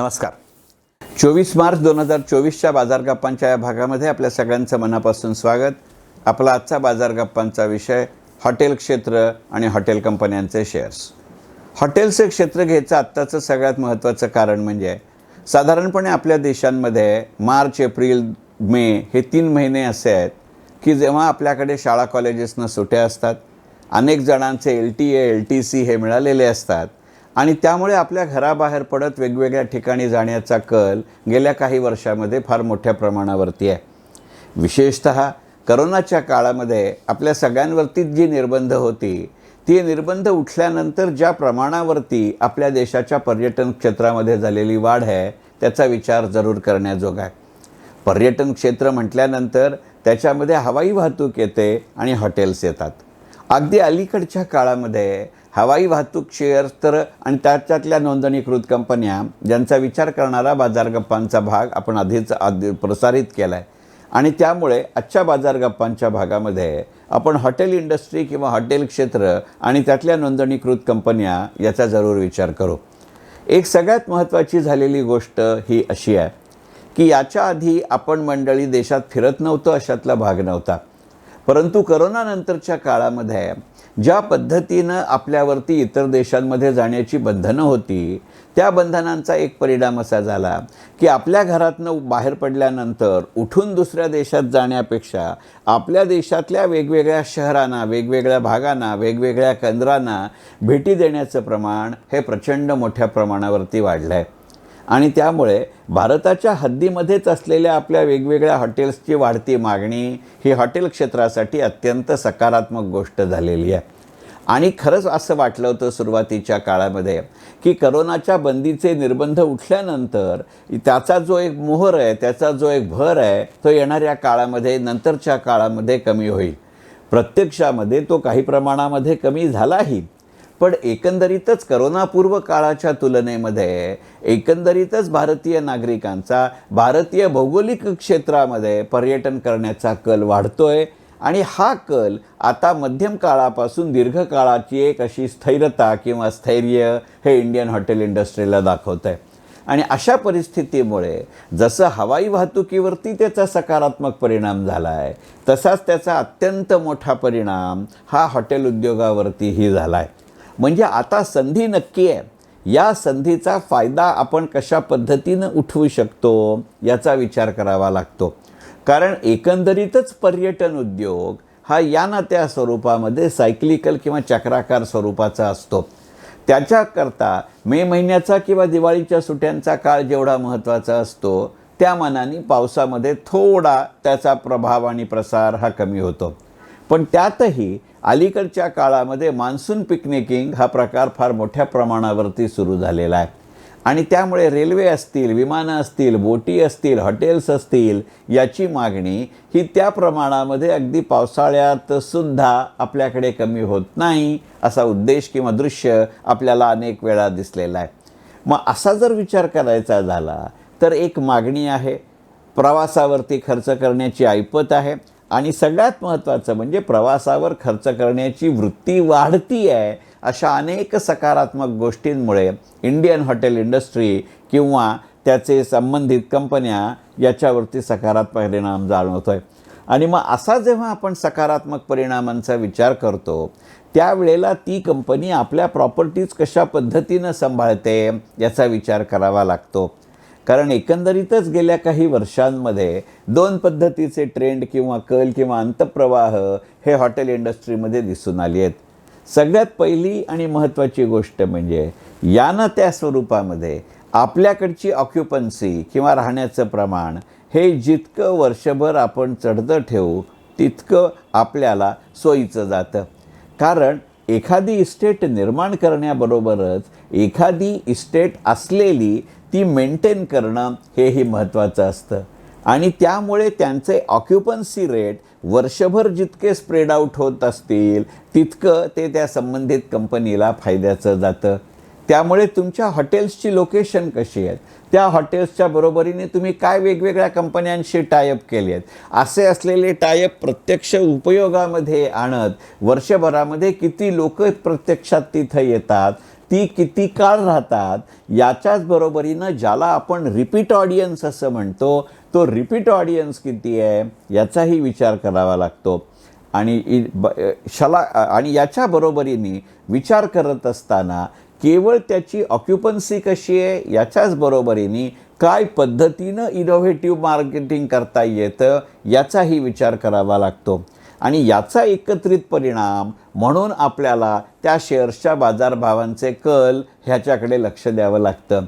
नमस्कार. चोवीस मार्च दोन हजार चोवीसच्या बाजार गप्पांच्या या भागामध्ये आपल्या सगळ्यांचं मनापासून स्वागत. आपला आजचा बाजार गप्पांचा विषय हॉटेल क्षेत्र आणि हॉटेल कंपन्यांचे शेअर्स. हॉटेलचे क्षेत्र घ्यायचं आत्ताचं सगळ्यात महत्त्वाचं कारण म्हणजे साधारणपणे आपल्या देशांमध्ये मार्च एप्रिल मे हे तीन महिने असे आहेत की जेव्हा आपल्याकडे शाळा कॉलेजेसनं सुट्या असतात. अनेक जणांचे L T A L T C हे मिळालेले असतात. आणि त्यामुळे आपल्या घराबाहेर पडत वेगवेगळ्या ठिकाणी जाण्याचा कल गेल्या काही वर्षामध्ये फार मोठ्या प्रमाणावरती आहे. विशेषत करोनाच्या काळामध्ये आपल्या सगळ्यांवरती जी निर्बंध होती ती निर्बंध उठल्यानंतर ज्या प्रमाणावरती आपल्या देशाच्या पर्यटन क्षेत्रामध्ये झालेली वाढ आहे त्याचा विचार जरूर करण्याजोगा आहे. पर्यटन क्षेत्र म्हटल्यानंतर त्याच्यामध्ये हवाई वाहतूक येते आणि हॉटेल्स येतात. अगदी अलीकडच्या काळामध्ये हवाई वाहतूक शेअर्स तर आणि त्याच्यातल्या नोंदणीकृत कंपन्या ज्यांचा विचार करणारा बाजार गप्पांचा भाग आपण आधीच आधी प्रसारित केला आहे आणि त्यामुळे आजच्या बाजार गप्पांच्या भागामध्ये आपण हॉटेल इंडस्ट्री किंवा हॉटेल क्षेत्र आणि त्यातल्या नोंदणीकृत कंपन्या याचा जरूर विचार करू. एक सगळ्यात महत्त्वाची झालेली गोष्ट ही अशी आहे की याच्या आधी आपण मंडळी देशात फिरत नव्हतो अशातला भाग नव्हता. परंतु करोनानंतरच्या काळामध्ये ज्या पद्धतीनं आपल्यावरती इतर देशांमध्ये जाण्याची बंधनं होती त्या बंधनांचा एक परिणाम असा झाला की आपल्या घरातनं बाहेर पडल्यानंतर उठून दुसऱ्या देशात जाण्यापेक्षा आपल्या देशातल्या वेगवेगळ्या शहरांना वेगवेगळ्या भागांना वेगवेगळ्या केंद्रांना भेटी देण्याचं प्रमाण हे प्रचंड मोठ्या प्रमाणावरती वाढलं आहे आणि त्यामुळे भारताच्या हद्दीमध्येच असलेल्या आपल्या वेगवेगळ्या हॉटेल्सची वाढती मागणी ही हॉटेल क्षेत्रासाठी अत्यंत सकारात्मक गोष्ट झालेली आहे. आणि खरंच असं वाटलं होतं सुरुवातीच्या काळामध्ये की करोनाच्या बंदीचे निर्बंध उठल्यानंतर त्याचा जो एक मोहर आहे त्याचा जो एक भर आहे तो येणाऱ्या काळामध्ये नंतरच्या काळामध्ये कमी होईल. प्रत्यक्षामध्ये तो काही प्रमाणामध्ये कमी झालाही पण एकंदरीतच करोनापूर्व काळाच्या तुलनेमध्ये एकंदरीतच भारतीय नागरिकांचा भारतीय भौगोलिक क्षेत्रामध्ये पर्यटन करण्याचा कल वाढतोय. आणि हा कल आता मध्यम काळापासून दीर्घकाळाची एक अशी स्थैर्यता किंवा स्थैर्य हे इंडियन हॉटेल इंडस्ट्रीला दाखवत आहे आणि अशा परिस्थितीमुळे जसं हवाई वाहतुकीवरती त्याचा सकारात्मक परिणाम झाला आहे तसाच त्याचा अत्यंत मोठा परिणाम हा हॉटेल उद्योगावरतीही झाला आहे म्हणजे आता संधी नक्की आहे. या संधीचा फायदा आपण कशा पद्धतीनं उठवू शकतो याचा विचार करावा लागतो. कारण एकंदरीतच पर्यटन उद्योग हा या ना त्या स्वरूपामध्ये सायक्लिकल किंवा चक्राकार स्वरूपाचा असतो. त्याच्याकरता मे महिन्याचा किंवा दिवाळीच्या सुट्यांचा काळ जेवढा महत्त्वाचा असतो त्या मानाने पावसामध्ये थोडा त्याचा प्रभाव आणि प्रसार हा कमी होतो. पण त्यातही अलीकडच्या काळामध्ये मान्सून पिकनिकिंग हा प्रकार फार मोठ्या प्रमाणावरती सुरू झालेला आहे. आणि त्यामुळे रेल्वे असतील विमानं असतील बोटी असतील हॉटेल्स असतील याची मागणी ही त्या प्रमाणामध्ये अगदी पावसाळ्यात सुद्धा आपल्याकडे कमी होत नाही असा उद्देश किंवा दृश्य आपल्याला अनेक वेळा दिसलेला आहे. मग असा जर विचार करायचा झाला तर एक मागणी आहे. प्रवासावरती खर्च करण्याची ऐपत आहे. आणि सगळ्यात महत्त्वाचं म्हणजे प्रवासावर खर्च करण्याची वृत्ती वाढती आहे अशा अनेक सकारात्मक गोष्टींमुळे इंडियन हॉटेल इंडस्ट्री किंवा त्याचे संबंधित कंपन्या याच्यावरती सकारात्मक परिणाम जाणवतो आहे आणि मग असा जेव्हा आपण सकारात्मक परिणामांचा विचार करतो त्यावेळेला ती कंपनी आपल्या प्रॉपर्टीज कशा पद्धतीनं सांभाळते याचा विचार करावा लागतो. कारण एकंदरीतच गेल्या काही वर्षांमध्ये दोन पद्धतीचे ट्रेंड किंवा कल किंवा अंतप्रवाह हे हॉटेल इंडस्ट्रीमध्ये दिसून आली आहेत. सगळ्यात पहिली आणि महत्त्वाची गोष्ट म्हणजे यानं त्या स्वरूपामध्ये आपल्याकडची ऑक्युपन्सी किंवा राहण्याचं प्रमाण हे जितकं वर्षभर आपण चढतं ठेवू तितकं आपल्याला सोयीचं जातं. कारण एखादी इस्टेट निर्माण करण्याबरोबरच एखादी इस्टेट असलेली ती मेंटेन करणं हेही महत्त्वाचं असतं. आणि त्यामुळे त्यांचे ऑक्युपन्सी रेट वर्षभर जितके स्प्रेड आऊट होत असतील तितकं ते त्या संबंधित कंपनीला फायद्याचं जातं. त्यामुळे तुमच्या हॉटेल्सची लोकेशन कशी आहेत? त्या हॉटेल्सच्या बरोबरीने तुम्ही काय वेगवेगळ्या कंपन्यांशी टायअप केले आहेत? असे असलेले टायअप प्रत्यक्ष उपयोगामध्ये आणत वर्षभरामध्ये किती लोक प्रत्यक्षात तिथं येतात? ती किती काळ राहतात? याच्याच बरोबरीनं ज्याला आपण रिपीट ऑडियन्स असं म्हणतो तो रिपीट ऑडियन्स किती आहे? याचाही विचार करावा लागतो. आणि शला आणि याच्या बरोबरीने विचार करत असताना केवळ त्याची ऑक्युपन्सी कशी आहे याच्याच बरोबरीने काय पद्धतीनं इनोव्हेटिव्ह मार्केटिंग करता येतं याचाही विचार करावा लागतो. आणि याचा एकत्रित परिणाम म्हणून आपल्याला त्या शेअर्सच्या बाजारभावांचे कल ह्याच्याकडे लक्ष द्यावं लागतं.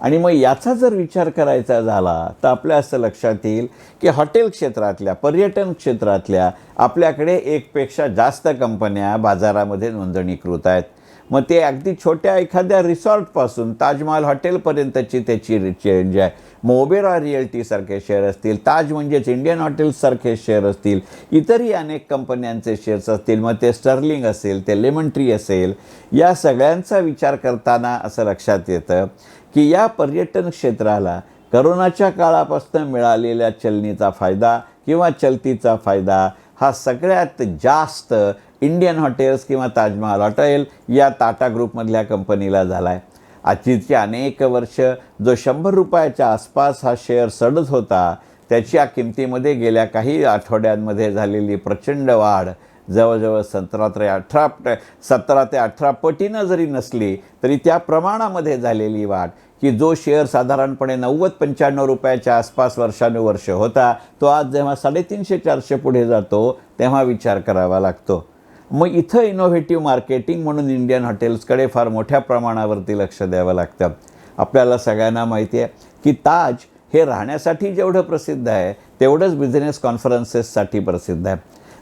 आणि मग याचा जर विचार करायचा झाला तर आपल्या असं लक्षात येईल की हॉटेल क्षेत्रातल्या पर्यटन क्षेत्रातल्या आपल्याकडे एकपेक्षा जास्त कंपन्या बाजारामध्ये नोंदणीकृत आहेत. मग ते अगदी छोट्या एखाद्या रिसॉर्टपासून ताजमहाल हॉटेलपर्यंतची त्याची चेंज आहे. मोबेरा रिअल्टीसारखे शेअर असतील ताज म्हणजेच इंडियन हॉटेल्ससारखे शेअर असतील इतरही अनेक कंपन्यांचे शेअर्स असतील मग ते स्टर्लिंग असेल ते लेमन ट्री असेल या सगळ्यांचा विचार करताना असं लक्षात येतं की या पर्यटन क्षेत्राला करोनाच्या काळापासून मिळालेल्या चलनीचा फायदा किंवा चलतीचा फायदा हा सगळ्यात जास्त इंडियन हॉटेल्स किंवा ताजमहाल हॉटेल या टाटा ग्रुपमधल्या कंपनीला झाला आहे आजची अनेक वर्ष जो शंभर रुपयाच्या आसपास हा शेअर सडत होता त्याच्या किमतीमध्ये गेल्या काही आठवड्यांमध्ये झालेली प्रचंड वाढ जवळजवळ सतरा ते अठरा सतरा ते अठरा पटीनं जरी नसली तरी त्या प्रमाणामध्ये झालेली वाढ की जो शेअर साधारणपणे नव्वद पंच्याण्णव रुपयाच्या आसपास वर्षानुवर्ष होता तो आज जेव्हा साडेतीनशे चारशे पुढे जातो तेव्हा विचार करावा लागतो. मग इथं इनोव्हेटिव्ह मार्केटिंग म्हणून इंडियन हॉटेल्सकडे फार मोठ्या प्रमाणावरती लक्ष द्यावं लागतं. आपल्याला सगळ्यांना माहिती आहे की ताज हे राहण्यासाठी जेवढं प्रसिद्ध आहे तेवढंच बिझनेस कॉन्फरन्सेससाठी प्रसिद्ध आहे.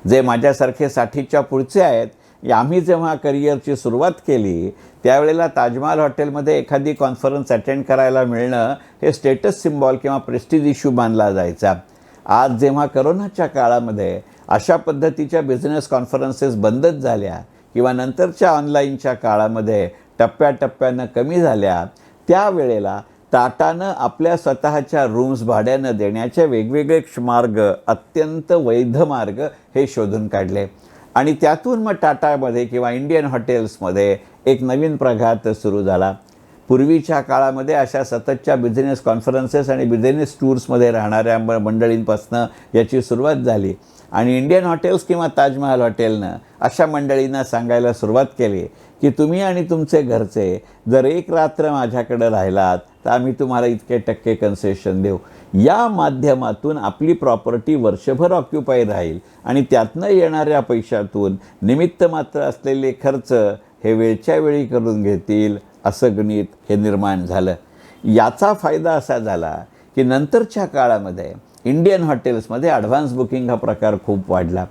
जे माझ्यासारखे साठीच्या पुढचे आहेत आम्ही जेव्हा करिअरची सुरुवात केली त्यावेळेला ताजमहाल हॉटेलमध्ये एखादी कॉन्फरन्स अटेंड करायला मिळणं हे स्टेटस सिम्बॉल किंवा प्रेस्टिज इश्यू मानला जायचा. आज जेव्हा करोनाच्या काळामध्ये अशा पद्धतीच्या बिझनेस कॉन्फरन्सेस बंदच झाल्या किंवा नंतरच्या ऑनलाईनच्या काळामध्ये टप्प्याटप्प्यानं कमी झाल्या त्यावेळेला टाटानं आपल्या स्वतःच्या रूम्स भाड्यानं देण्याचे वेगवेगळे मार्ग अत्यंत वैध मार्ग हे शोधून काढले. आणि त्यातून मग टाटामध्ये किंवा इंडियन हॉटेल्समध्ये एक नवीन प्रघात सुरू झाला. पूर्वीच्या काळामध्ये अशा सततच्या बिझनेस कॉन्फरन्सेस आणि बिझनेस टूर्समध्ये राहणाऱ्या म मंडळींपासनं याची सुरुवात झाली. आणि इंडियन हॉटेल्स किंवा ताजमहाल हॉटेलनं अशा मंडळींना सांगायला सुरुवात केली की तुम्ही आणि तुमचे घरचे जर एक रात्र माझ्याकडे राहिलात तर आम्ही तुम्हाला इतके टक्के कन्सेशन देऊ. या माध्यमातून आपली प्रॉपर्टी वर्षभर ऑक्युपाय राहील आणि त्यातनं येणाऱ्या पैशातून निमित्त मात्र असलेले खर्च हे वेळच्या वेळी करून घेतील. असं गणित हे निर्माण झालं. याचा फायदा असा झाला की नंतरच्या काळामध्ये इंडियन हॉटेल्समध्ये ॲडव्हान्स बुकिंग हा प्रकार खूप वाढला.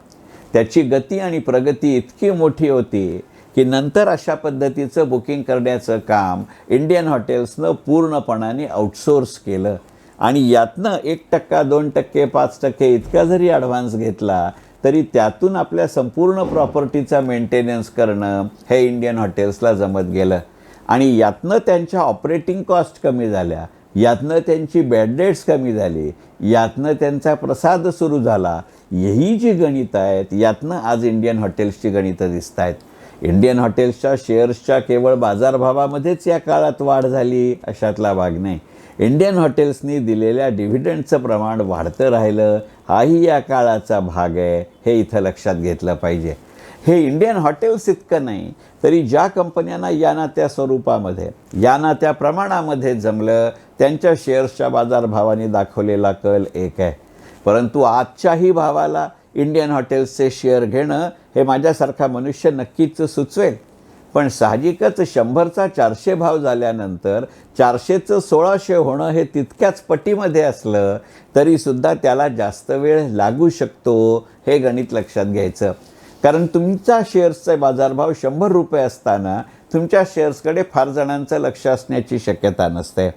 त्याची गती आणि प्रगती इतकी मोठी होती की नंतर अशा पद्धतीचं बुकिंग करण्याचं काम इंडियन हॉटेल्सनं पूर्णपणाने आउटसोर्स केलं. आणि यातनं एक टक्का दोन टक्के पाच टक्के इतका जरी ॲडव्हान्स घेतला तरी त्यातून आपल्या संपूर्ण प्रॉपर्टीचा मेंटेनन्स करणं हे इंडियन हॉटेल्सला जमत गेलं. आणि यातनं त्यांच्या ऑपरेटिंग कॉस्ट कमी झाल्या यातनं त्यांची बॅड डेट्स कमी झाली यातनं त्यांचा प्रसाद सुरू झाला. ही जी गणितं आहेत यातनं आज इंडियन हॉटेल्सची गणितं दिसत आहेत इंडियन हॉटेल्सच्या शेअर्सच्या केवळ बाजारभावामध्येच या काळात वाढ झाली अशातला भाग नाही. इंडियन हॉटेल्सनी दिलेल्या डिव्हिडंडचं प्रमाण वाढतं राहिलं हाही या काळाचा भाग आहे हे इथं लक्षात घेतलं पाहिजे. हे इंडियन हॉटेल्स इतकं नाही तरी ज्या कंपन्यांना या ना त्या स्वरूपामध्ये या ना त्या प्रमाणामध्ये जमलं त्यांच्या शेअर्सच्या बाजारभावाने दाखवलेला कल एक आहे. परंतु आजच्याही भावाला इंडियन हॉटेल्सचे शेअर घेणं हे माझ्यासारखा मनुष्य नक्कीच सुचवेल. पण साहजिकच शंभरचा चारशे भाव झाल्यानंतर चारशेचं सोळाशे होणं हे तितक्याच पटीमध्ये असलं तरीसुद्धा त्याला जास्त वेळ लागू शकतो हे गणित लक्षात घ्यायचं. कारण तुमचा शेअर्सचा बाजारभाव शंभर रुपये असताना तुमच्या शेअर्सकडे फार जणांचं लक्ष असण्याची शक्यता नसते.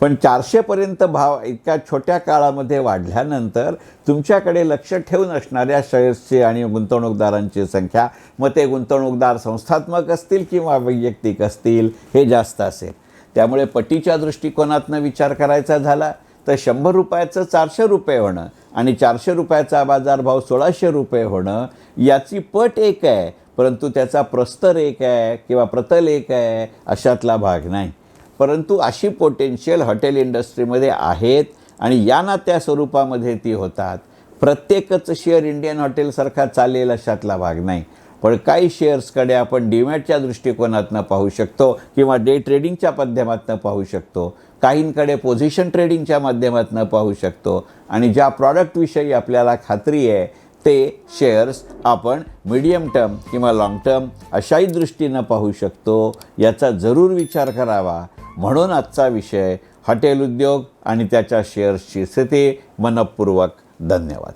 पण चारशेपर्यंत भाव इतक्या छोट्या काळामध्ये वाढल्यानंतर तुमच्याकडे लक्ष ठेवून असणाऱ्या शेअर्सची आणि गुंतवणूकदारांची संख्या मग ते गुंतवणूकदार संस्थात्मक असतील किंवा वैयक्तिक असतील हे जास्त असेल. त्यामुळे पटीच्या दृष्टिकोनातनं विचार करायचा झाला. तर शंभर रुपयाचं चारशे रुपये होणं आणि चारशे रुपयाचा बाजारभाव सोळाशे रुपये होणं याची पट एक आहे परंतु त्याचा प्रस्तर एक आहे किंवा प्रतल एक आहे अशातला भाग नाही. परंतु अशी पोटेन्शियल हॉटेल इंडस्ट्रीमध्ये आहेत आणि या ना त्या स्वरूपामध्ये ती होतात. प्रत्येकच शेअर इंडियन हॉटेलसारखा चालेल अशातला भाग नाही. पण काही शेअर्सकडे आपण डीमॅटच्या दृष्टिकोनातनं पाहू शकतो किंवा डे ट्रेडिंगच्या माध्यमातून पाहू शकतो. काहींकडे पोझिशन ट्रेडिंगच्या माध्यमातून पाहू शकतो. आणि ज्या प्रॉडक्टविषयी आपल्याला खात्री आहे ते शेअर्स आपण मिडियम टर्म किंवा लाँग टर्म अशाही दृष्टीनं पाहू शकतो. याचा जरूर विचार करावा. म्हणून आजचा विषय हॉटेल उद्योग आणि त्याच्या शेअर्सची स्थिती मनपूर्वक धन्यवाद.